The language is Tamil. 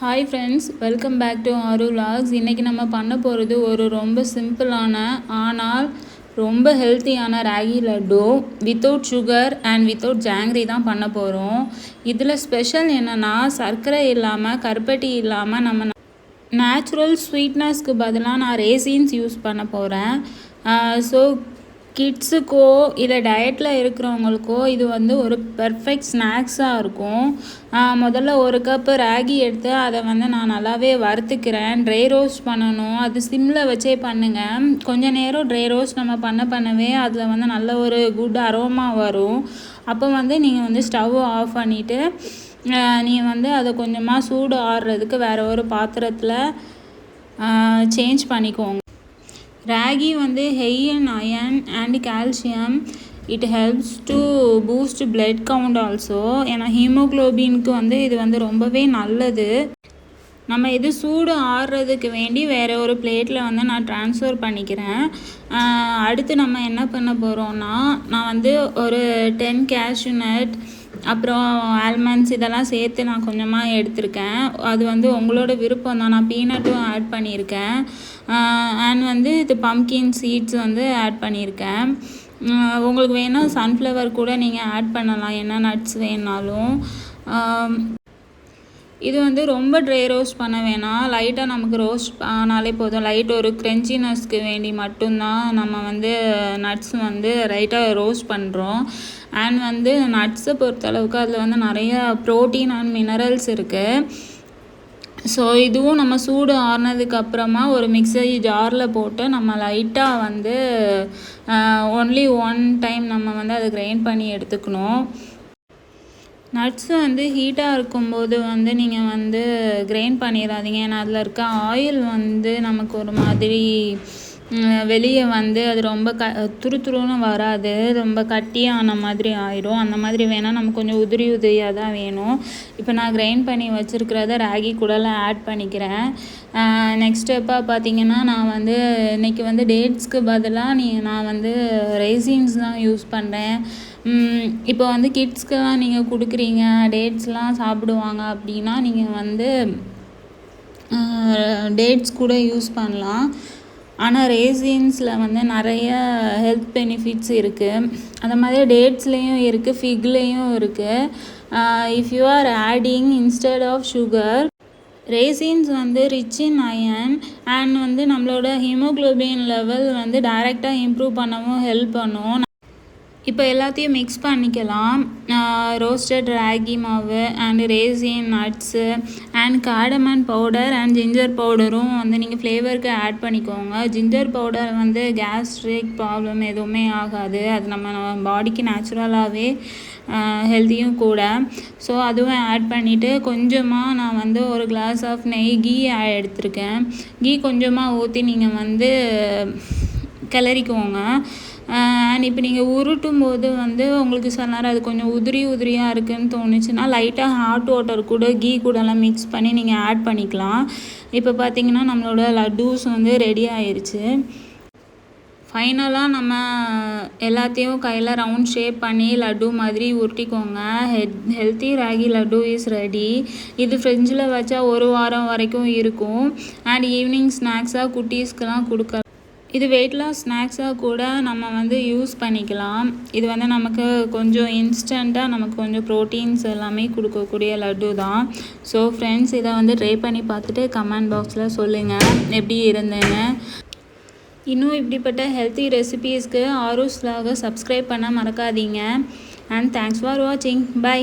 Hi friends welcome back to ஆரு லாக்ஸ் இன்றைக்கி நம்ம பண்ண போகிறது ஒரு ரொம்ப சிம்பிளான ஆனால் ரொம்ப ஹெல்த்தியான ragi laddu without sugar and without jaggery தான் பண்ண போகிறோம் இதில் ஸ்பெஷல் என்னென்னா சர்க்கரை இல்லாமல் கருப்பட்டி இல்லாமல் நம்ம நேச்சுரல் ஸ்வீட்னஸ்க்கு பதிலாக நான் ரேசின்ஸ் யூஸ் பண்ண போகிறேன் ஸோ கிட்ஸுக்கோ இல்லை டயட்டில் இருக்கிறவங்களுக்கோ இது வந்து ஒரு பெர்ஃபெக்ட் ஸ்நாக்ஸாக இருக்கும். முதல்ல ஒரு கப்பு ராகி எடுத்து அதை வந்து நான் நல்லாவே வறுத்துக்கிறேன். ட்ரை ரோஸ்ட் பண்ணணும். அது சிம்மில் வச்சே பண்ணுங்கள் கொஞ்ச நேரம் ட்ரை ரோஸ்ட் நம்ம பண்ண பண்ணவே அதில் வந்து நல்ல ஒரு குட் அரோமா வரும். அப்போ வந்து நீங்கள் வந்து ஸ்டவ் ஆஃப் பண்ணிவிட்டு நீங்கள் வந்து அதை கொஞ்சமாக சூடு ஆடுறதுக்கு வேறு ஒரு பாத்திரத்தில் சேஞ்ச் பண்ணிக்கோங்க. ராகி வந்து has and iron and calcium it helps to boost blood count also ஏன்னா ஹீமோக்ளோபின்க்கு வந்து இது வந்து ரொம்பவே நல்லது. நம்ம இது சூடு ஆடுறதுக்கு வேண்டி வேறு ஒரு பிளேட்டில் வந்து நான் ட்ரான்ஸ்ஃபர் பண்ணிக்கிறேன். அடுத்து நம்ம என்ன பண்ண போகிறோம்னா நான் வந்து ஒரு டென் கேஷ்யூ நட் அப்புறம் ஆல்மண்ட்ஸ் இதெல்லாம் சேர்த்து நான் கொஞ்சமாக எடுத்திருக்கேன். அது வந்து உங்களோட விருப்பம் தான். நான் பீனட்டும் ஆட் பண்ணியிருக்கேன். அண்ட் வந்து இது பம்கின் சீட்ஸ் வந்து ஆட் பண்ணியிருக்கேன். உங்களுக்கு வேணால் சன்ஃப்ளவர் கூட நீங்கள் ஆட் பண்ணலாம். என்ன நட்ஸ் வேணாலும் இது வந்து ரொம்ப ட்ரை ரோஸ்ட் பண்ண வேணாம். லைட்டாக நமக்கு ரோஸ்ட் ஆனாலே போதும். லைட் ஒரு க்ரென்ச்சினஸ்க்கு வேண்டி மட்டும்தான் நம்ம வந்து நட்ஸ் வந்து லைட்டாக ரோஸ்ட் பண்ணுறோம் அண்ட் வந்து நட்ஸை பொறுத்தளவுக்கு அதில் வந்து நிறைய ப்ரோட்டீன் அண்ட் மினரல்ஸ் இருக்குது ஸோ இதுவும் நம்ம சூடு ஆறுனதுக்கு அப்புறமா ஒரு மிக்ஸி ஜாரில் போட்டு நம்ம லைட்டாக வந்து ஒன்லி ஒன் டைம் நம்ம வந்து அதை கிரைண்ட் பண்ணி எடுத்துக்கணும். நட்ஸ் வந்து ஹீட்டாக இருக்கும்போது வந்து நீங்கள் வந்து கிரைண்ட் பண்ணிடாதீங்க. ஏன்னா அதில் இருக்க ஆயில் வந்து நமக்கு ஒரு மாதிரி வெளியே வந்து அது ரொம்ப க துரு துருன்னு வராது. ரொம்ப கட்டியான மாதிரி ஆயிடும் அந்த மாதிரி வேணால் நமக்கு கொஞ்சம் உதிரி உதிரியாக தான் வேணும். இப்போ நான் கிரைண்ட் பண்ணி வச்சுருக்கிறத ராகி கூடலாம் ஆட் பண்ணிக்கிறேன். நெக்ஸ்ட் ஸ்டெப்பாக பார்த்தீங்கன்னா நான் வந்து இன்றைக்கி வந்து டேட்ஸ்க்கு பதிலாக நீ நான் வந்து ரெய்சின்ஸ் தான் யூஸ் பண்ணுறேன் இப்போ வந்து கிட்ஸ்க்கெலாம் நீங்கள் கொடுக்குறீங்க டேட்ஸ்லாம் சாப்பிடுவாங்க அப்படின்னா நீங்கள் வந்து டேட்ஸ் கூட யூஸ் பண்ணலாம். ஆனால் ரேசின்ஸில் வந்து நிறைய ஹெல்த் பெனிஃபிட்ஸ் இருக்குது அந்த மாதிரி டேட்ஸ்லேயும் இருக்குது ஃபிக்லேயும் இருக்குது if you are adding instead of sugar raisins வந்து ரிச் இன் அயன் அண்ட் வந்து நம்மளோட ஹீமோக்ளோபின் லெவல் வந்து டைரெக்டாக இம்ப்ரூவ் பண்ணவும் ஹெல்ப் பண்ணும். இப்போ எல்லாத்தையும் மிக்ஸ் பண்ணிக்கலாம். ரோஸ்டட் ராகி மாவு and raisin nuts and cardamom powder and ginger பவுடரும் வந்து நீங்கள் ஃப்ளேவருக்கு ஆட் பண்ணிக்கோங்க. ஜிஞ்சர் பவுடர் வந்து கேஸ்ட்ரிக் ப்ராப்ளம் எதுவுமே ஆகாது. அது நம்ம நம்ம பாடிக்கு நேச்சுரலாகவே ஹெல்த்தியும் கூட. ஸோ அதுவும் ஆட் பண்ணிவிட்டு கொஞ்சமாக நான் வந்து ஒரு கிளாஸ் ஆஃப் நெய் கீ எடுத்திருக்கேன். கீ கொஞ்சமாக ஊற்றி நீங்கள் வந்து கிளறிக்கோங்க அண்ட் இப்போ நீங்கள் உருட்டும் போது வந்து உங்களுக்கு சில நேரம் அது கொஞ்சம் உதிரி உதிரியாக இருக்குதுன்னு தோணுச்சுன்னா லைட்டாக ஹாட் வாட்டர் கூட கீ கூடலாம் மிக்ஸ் பண்ணி நீங்கள் ஆட் பண்ணிக்கலாம். இப்போ பார்த்தீங்கன்னா நம்மளோட லட்டூஸ் வந்து ரெடி ஆயிடுச்சு ஃபைனலாக நம்ம எல்லாத்தையும் கையில் ரவுண்ட் ஷேப் பண்ணி லட்டு மாதிரி உருட்டிக்கோங்க. Head healthy ragi laddu is ready இது ஃப்ரிட்ஜில் வச்சா ஒரு வாரம் வரைக்கும் இருக்கும். அண்ட் ஈவினிங் ஸ்நாக்ஸாக குட்டீஸ்க்கெலாம் கொடுக்க இது வெயிட் லாஸ் ஸ்நாக்ஸாக கூட நம்ம வந்து யூஸ் பண்ணிக்கலாம். இது வந்து நமக்கு கொஞ்சம் இன்ஸ்டண்ட்டாக நமக்கு கொஞ்சம் ப்ரோட்டீன்ஸ் எல்லாமே கொடுக்கக்கூடிய லட்டு தான் ஸோ ஃப்ரெண்ட்ஸ் இதை வந்து ட்ரை பண்ணி பார்த்துட்டு கமெண்ட் பாக்ஸில் சொல்லுங்கள் எப்படி இருந்தேன்னு. இன்னும் இப்படிப்பட்ட ஹெல்த்தி ரெசிபீஸ்க்கு ஆரூஸ்லாக சப்ஸ்கிரைப் பண்ண மறக்காதீங்க. அண்ட் தேங்க்ஸ் ஃபார் வாட்சிங் பை